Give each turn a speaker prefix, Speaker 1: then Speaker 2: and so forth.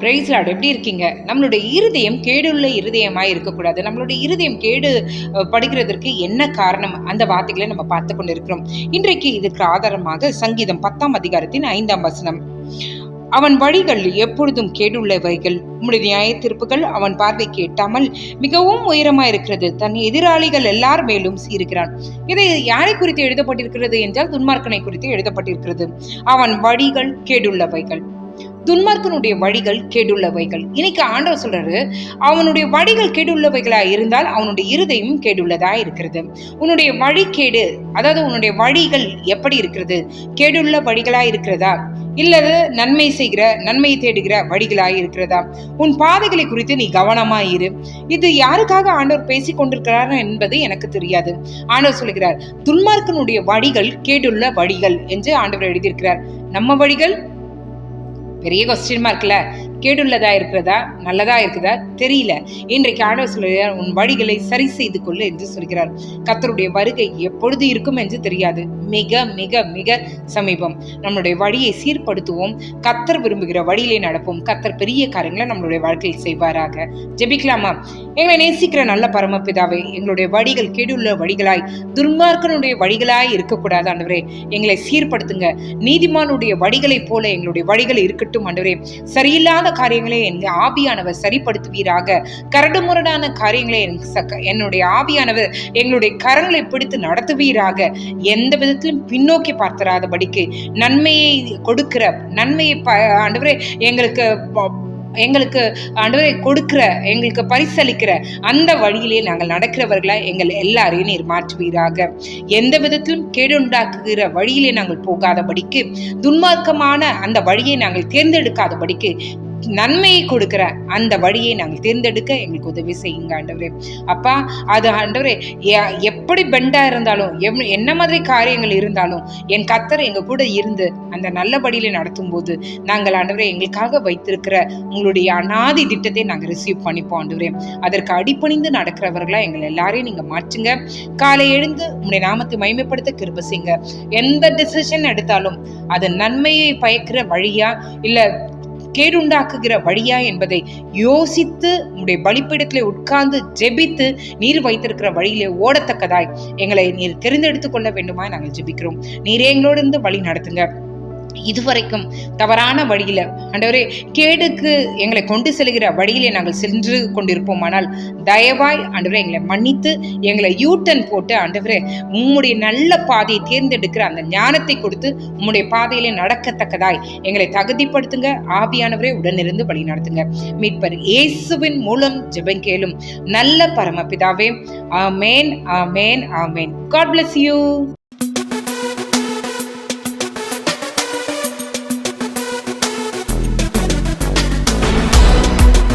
Speaker 1: Price Lord எப்படி இருக்கீங்க? நம்மளுடைய இருதயம் கேடுள்ள இருதயமாக இருக்கக்கூடாது. நம்மளுடைய இருதயம் கேடு படுகிறதற்கு என்ன காரணம்? அந்த வார்த்தைகளை நம்ம பார்த்து கொண்டு இருக்கிறோம் இன்றைக்கு இதுக்கு ஆதாரமாக சங்கீதம் பத்தாம் அதிகாரத்தின் ஐந்தாம் வசனம். அவன் வழிகள் எப்பொழுதும் கேடுள்ளவைகள். உம்முடைய நியாய தீர்ப்புகள் அவன் பார்வைக்கு எட்டாமல் மிகவும் உயரமா இருக்கிறது. தன் எதிராளிகள் எல்லார் மேலும் சீருகிறான் இது யாரை குறித்து எழுதப்பட்டிருக்கிறது என்றால் துன்மார்க்கனை குறித்து எழுதப்பட்டிருக்கிறது. அவன் வழிகள் கேடுள்ளவைகள். துன்மார்க்கனுடைய வழிகள் கேடுள்ளவைகள். இன்னைக்கு ஆண்டவர் சொல்றாரு அவனுடைய வழிகள் கேடுள்ளவைகளா இருந்தால் அவனுடைய இருதயம் கேடுள்ளதா இருக்கிறது. உன்னுடைய வழி கேடு அதாவது உன்னுடைய வழிகள் எப்படி இருக்கிறது? கேடுள்ள வழிகளா இருக்கிறதா? இல்லது நன்மை செய்கிற நன்மையை தேடுகிற வழிகளாய் இருக்கிறதா? உன் பாதைகளை குறித்து நீ கவனமாய் இரு. இது யாருக்காக ஆண்டவர் பேசி கொண்டிருக்கிறார் என்பது எனக்கு தெரியாது. ஆண்டவர் சொல்லுகிறார் துன்மார்க்கனுடைய வழிகள் கேடுள்ள வழிகள் என்று ஆண்டவர் எழுதியிருக்கிறார். நம்ம வழிகள் பெரிய கொஸ்டின் மார்க்ல கேடுள்ளதா இருக்கிறதா நல்லதா இருக்குதா தெரியல. இன்றைக்கு ஆண்டவர் சொல்கிறார் உன் வழிகளை சரி செய்து கொள்ளு என்று சொல்கிறார். கத்தருடைய வருகை எப்பொழுது இருக்கும் என்று தெரியாது. மிக மிக மிக சமீபம். நம்மளுடைய வழியை சீர்படுத்துவோம். கத்தர் விரும்புகிற வழியிலே நடப்போம். கத்தர் பெரிய காரியங்களை நம்மளுடைய வாழ்க்கையில் செய்வாராக. ஜெபிக்கலாமா? எங்களை நேசிக்கிற நல்ல பரமபிதாவே எங்களுடைய வழிகள் கேடுள்ள வழிகளாய் துன்மார்க்கனுடைய வழிகளாய் இருக்கக்கூடாது ஆண்டவரே. எங்களை சீர்படுத்துங்க. நீதிமானுடைய வழிகளைப் போல எங்களுடைய வழிகள் இருக்கட்டும் ஆண்டவரே. சரியில்லாத காரியங்களை என் ஆவியானவர் சரிப்படுத்துவீராக. கரடுமுரடான காரியங்களை என்னுடைய ஆவியானவர் எங்களுடைய கரங்களை பிடித்து நடத்துவீராக. எந்த விதத்திலும் பின்னோக்கி பார்த்தராதபடிக்கு நன்மையை கொடுக்கிற நன்மையை ஆண்டவரே எங்களுக்கு எங்களுக்கு ஆண்டவரை கொடுக்கிற எங்களுக்கு பரிசளிக்கிற அந்த வழியிலே நாங்கள் நடக்கிறவர்களை எங்கள் எல்லாரையும் நீர் மாற்றுவீராக. எந்த விதத்திலும் கேடுண்டாக்குகிற வழியிலே நாங்கள் போகாதபடிக்கு துன்மார்க்கமான அந்த வழியை நாங்கள் தேர்ந்தெடுக்காதபடிக்கு நன்மையை கொடுக்கிற அந்த வழியை நாங்கள் தேர்ந்தெடுக்க எங்களுக்கு உதவி செய்யுங்க ஆண்டவரே. அப்பா அது ஆண்டவரே எப்படி பெண்டா இருந்தாலும் எவ் என்ன மாதிரி காரியங்கள் இருந்தாலும் என் கத்தர் எங்க கூட இருந்து அந்த நல்ல வழியில நடத்தும் போது நாங்கள் ஆண்டவரே எங்களுக்காக வைத்திருக்கிற உங்களுடைய அனாதி திட்டத்தை நாங்கள் ரிசீவ் பண்ணிப்போம் ஆண்டவரே. அதற்கு அடிப்பணிந்து நடக்கிறவர்களா எங்களை எல்லாரையும் நீங்க மாற்றுங்க. காலை எழுந்து உங்களுடைய நாமத்தை மைமைப்படுத்த கிருப செய்யுங்க. எந்த டிசிஷன் எடுத்தாலும் அது நன்மையை பயக்கிற வழியா இல்லை கேடுண்டாக்குகிற வழியா என்பதை யோசித்து உடைய பலிப்பிடத்தில் உட்கார்ந்து ஜெபித்து நீர் வைத்திருக்கிற வழியிலே ஓடத்தக்கதாய். எங்களை நீர் தெரிந்தெடுத்துக் கொள்ள வேண்டுமா நாங்கள் ஜெபிக்கிறோம். நீரே எங்களோடு இருந்து வழி நடத்துங்க. இதுவரைக்கும் தவறான வழியில் ஆண்டவரே கேடுக்கு எங்களை கொண்டு செல்கிற வழியிலே நாங்கள் சென்று கொண்டிருப்போமானால் தயவாய் ஆண்டவரே எங்களை மன்னித்து எங்களை யூட்டன் போட்டு ஆண்டவரே உம்முடைய நல்ல பாதையை தேர்ந்தெடுக்கிற அந்த ஞானத்தை கொடுத்து உம்முடைய பாதையிலே நடக்கத்தக்கதாய் எங்களை தகுதிப்படுத்துங்க. ஆவியானவரே உடனிருந்து வழி நடத்துங்க. மீட்பர் இயேசுவின் மூலம் ஜெபம் கேளும் நல்ல பரமபிதாவே. ஆமேன் ஆமேன் ஆமேன். God bless you